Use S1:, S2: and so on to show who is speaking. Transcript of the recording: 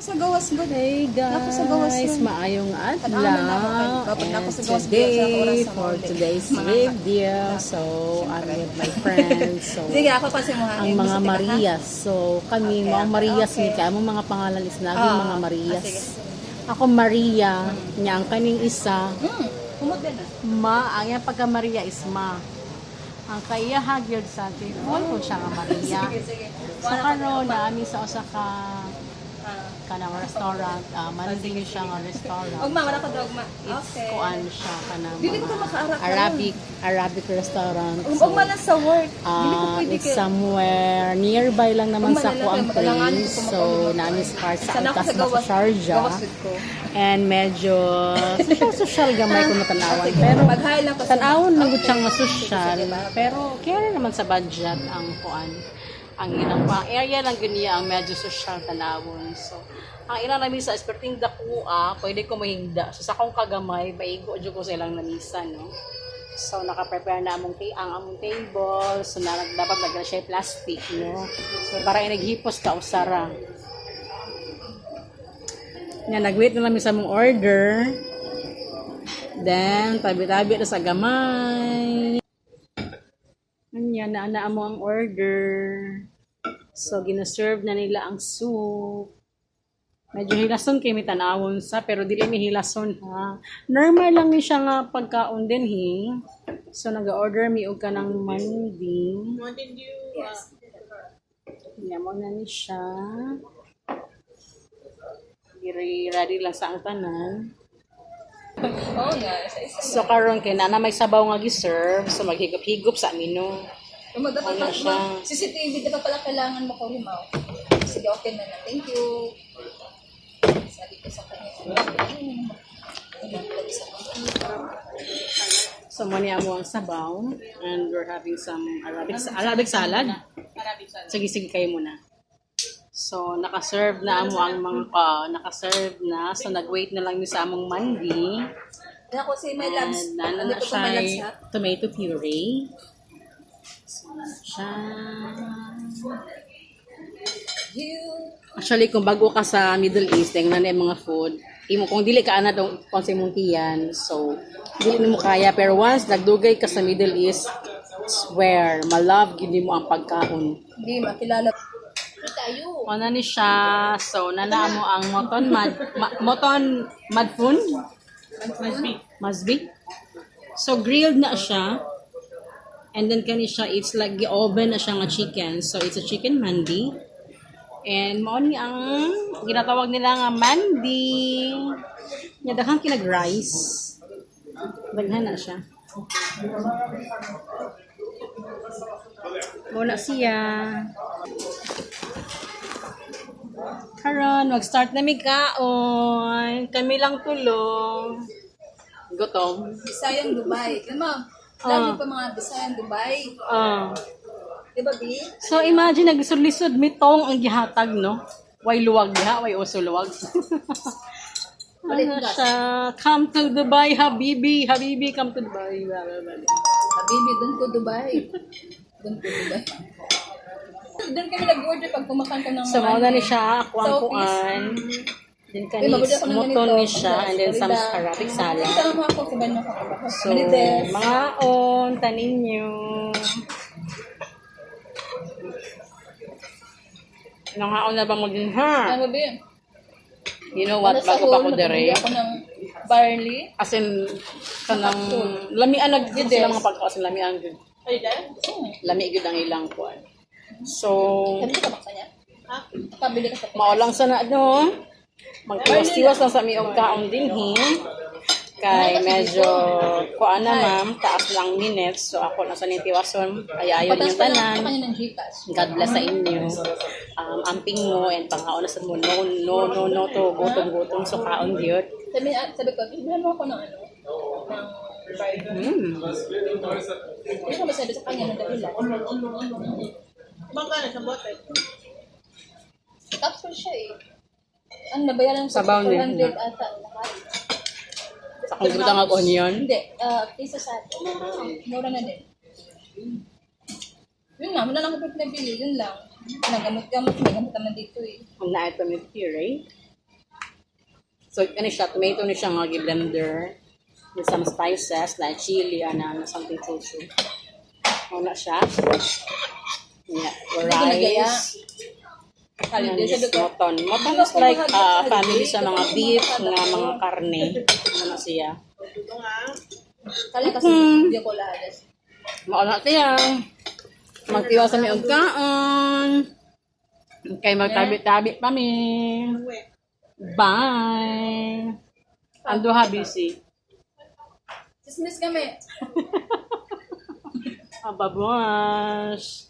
S1: Sa gawas mo.
S2: Hey
S1: Naku, sa gawas
S2: guys,
S1: yun.
S2: maayong adlaw. And
S1: naku sa gawas,
S2: today, for today's video, so I'm with my friends. So,
S1: Sige, ako kasi mga
S2: ang mga Marias. So, kami, mga
S1: okay,
S2: Marias, ni kaya mo mga pangalan is lagi
S1: Ah,
S2: mga
S1: ah,
S2: Marias. Ako Maria, niya ang kaning isa,
S1: Hmm, ah.
S2: Ma, ang iyang pagka Maria is Ma. Ang kaya hagyod sa atin, all ko siya nga Maria. Sa karon na ami sa usa ka
S1: Ah.
S2: Kanang restaurant, uh, managing siya nga restaurant.
S1: Ugma, wala ko dogma.
S2: It's
S1: Okay.
S2: kuan siya kanang
S1: Dili ko
S2: mga
S1: ka
S2: Arabic Arabic restaurant.
S1: Ug
S2: So,
S1: lang sa work.
S2: Uh,
S1: pwede
S2: it's somewhere nearby lang naman sa kuang place. So, sa part sa Altas
S1: sa.
S2: Sharjah. And medyo social-social gamay ko natanawan.
S1: Sige,
S2: Pero tanawon lang gud siyang
S1: sige,
S2: Pero kaya naman sa budget ang kuan. Ang ilang pa area lang yun niya ang medyo social tanawon. So, ang ilang namin sa esperting dakua, pwede ko mahingda. So, sa akong kagamay, maigo jud ko sa ilang namisa, no? So, naka-prepare na among ang among table. So, na, dapat nagla siya plastic, no? So, para inaghipos ka usara. Nga, nag-wait na namin sa mong order. Then, tabi-tabi na sa gamay. Ganyan, naana mo ang order. So, gina-serve na nila ang soup. Medyo hilason kay may tanawon sa, pero dili mi hilason ha. Normal lang ni siya nga pagkaon din hi. So, nag-order mi og ka ng mandi.
S1: Yes.
S2: Yan mo na ni siya. Ready lang sa ang tanan.
S1: Oh, isa.
S2: So karon kay na may sabaw nga gi-serve, so maghigop-higop sa amino.
S1: Ugma dapat
S2: Ano
S1: ma-
S2: siya?
S1: CCTV dapat pala kailangan mo ko rimaw. Sige, okay na na. Thank you. Sabi ko sa kanya.
S2: So mo niya mo ang sabaw and we're having some Arabic Arabic salad. Sige sige kayo muna. So naka-serve na amo ang mga ah, naka-serve na. So nag-wait na lang ni sa among mandi.
S1: Kaya ko si my labs.
S2: And nana na siya tomato puree. Actually, kung bago ka sa Middle East, yung nanay mga food, imo kung dili ka ana dong kung sa imong tiyan, so dili mo kaya pero once nagdugay ka sa Middle East, swear, malove gid mo ang pagkaon.
S1: Hindi, makilala. Tayo.
S2: Ano ni siya? So nana mo ang moton mad ma, moton madfun? Masbi. Masbi. So grilled na siya. And then kani siya it's like the oven na siya nga chicken. So it's a chicken mandi. And mao ni ang ginatawag nila nga mandi. Nya daghang kinag rice. Daghan na siya. Wala siya. Karon, mag-start na mi kaon. Kami lang tulong. Gutom.
S1: Bisayang Dubai. Alam mo, lagi pa mga Bisayang Dubai.
S2: Ah.
S1: Di ba, B?
S2: So imagine nagisod-lisod mi tong ang gihatag no. Way luwag diha, way uso luwag. ano siya? Come to Dubai, Habibi. Habibi, come to Dubai. Blah, blah, blah.
S1: Habibi, doon ko Dubai. Doon ko Dubai. Doon kami nag-order pag pumakan ka ng
S2: So, na ni siya, ako ang
S1: So,
S2: kuan. Then kani
S1: ganito.
S2: ni siya, and then some. Arabic salad.
S1: Ito mo ako, sabihin mo ako.
S2: So,
S1: Marites.
S2: mga on, tanin nyo. Nangaon na ba mo din ha?
S1: Ano ba yun?
S2: You know what,
S1: Ano
S2: bago pa ko
S1: nagbili ako ng barley.
S2: As in, kanang, lamian nag
S1: Yes.
S2: sila mga pagkakas, lamian gud.
S1: Ay, dahil? Hmm.
S2: Lami gud ang ilang kuan. So,
S1: Sabi ka ba kanya? Ha? Pabili ka sa
S2: mao lang sa na no. Magtiwas-tiwas lang sa miog kaon din hi. Kay medyo kuan na ma'am, taas lang minutes. So ako na sa nitiwason,
S1: pa lang
S2: tanan. God bless sa inyo. Um, amping mo and panghaon na sa mo. No, no, no, no to. Gutom. So, kaon yun.
S1: Sabi, sabi ko, bibigyan mo ako ng ano, ng.
S2: Mm.
S1: Hindi ko masabi sa kanya ng dahilan.
S3: Magkano sa bote?
S1: Capsule siya eh. Ang nabayaran ko
S2: Sabaw niya.
S1: 400 ata lahat.
S2: Sa kung butang ako onion.
S1: Hindi, uh, piso sa atin. Mura na din. Yun nga, wala lang ako nabili, yun lang. Nagamot-gamot, nagamot naman dito eh.
S2: Ang na ito ni Fury. So, ano siya, tomato ni siya nga blender with some spices like chili and um, something chuchu. Una siya. Yeah, rice.
S1: Kali
S2: And
S1: din sabi ko,
S2: moton. Moton is like uh, family sa mga beef, nga mga karne. Ano siya.
S1: kali kasi
S2: Hmm.
S1: hindi ko lahat.
S2: Mauna siya. Magtiwa sa may kaon. Okay, magtabi-tabi kami. Bye! Ando ha, busy.
S1: Dismiss kami.
S2: Ababash!